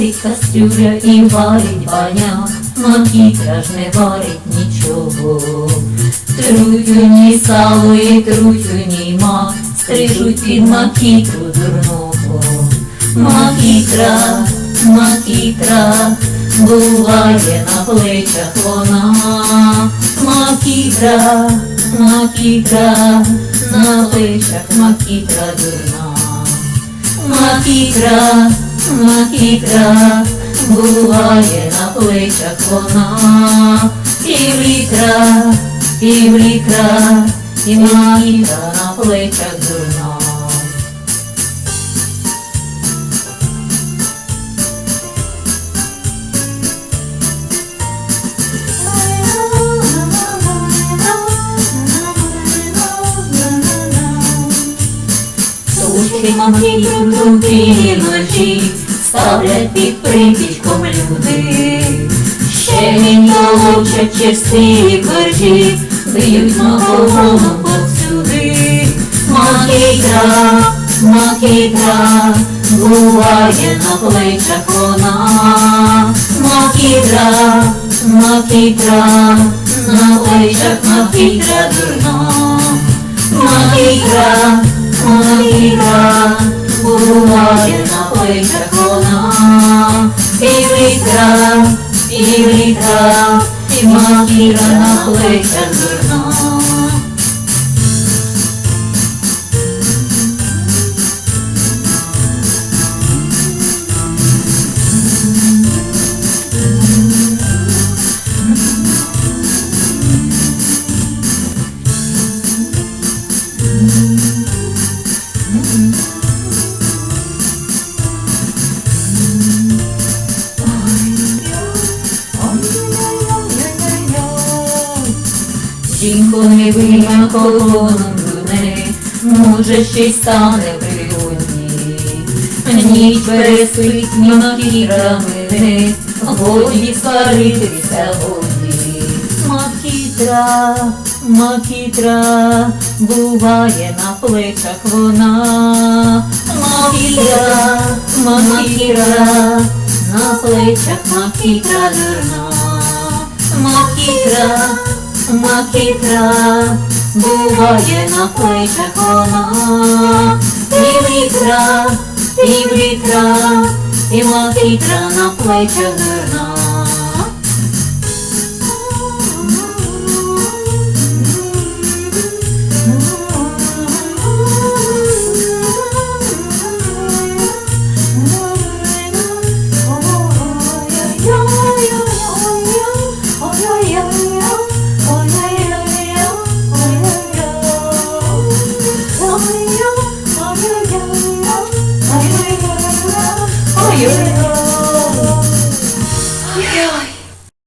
Стоїть кастрюля і варить баня, макітра ж не варить нічого. Ній сало і ній мак, стрижуть від макітру дурного. Макітра, макітра, буває на плечах вона. Макітра, макітра, на плечах макітра дурна. Макітра, макітра, буває на плечах вона. і півлітра, і макітра на плечах дурна. Макітру туди ночі, ставлять під припічком люди. Ще він толочать черстві корчі, б'ють макогону повсюди. Макітра, макітра, буває на плечах вона. Макітра, макітра, на плечах макітра дурна. Макітра, макітра, буває на плечах вона. Півлітра, півлітра, і макітра на плечах дурна. Жінко не вийма колоном може ще й стане пригодні. Ніч переспить макітрами, годі сваритися годі. Макітра, макітра, буває на плечах вона. Макітра, макітра, на плечах макітра дурна. Макітра, макітра, буває на плечах вона. Півлітра, вітра, і макітра на плечах дурна. isso.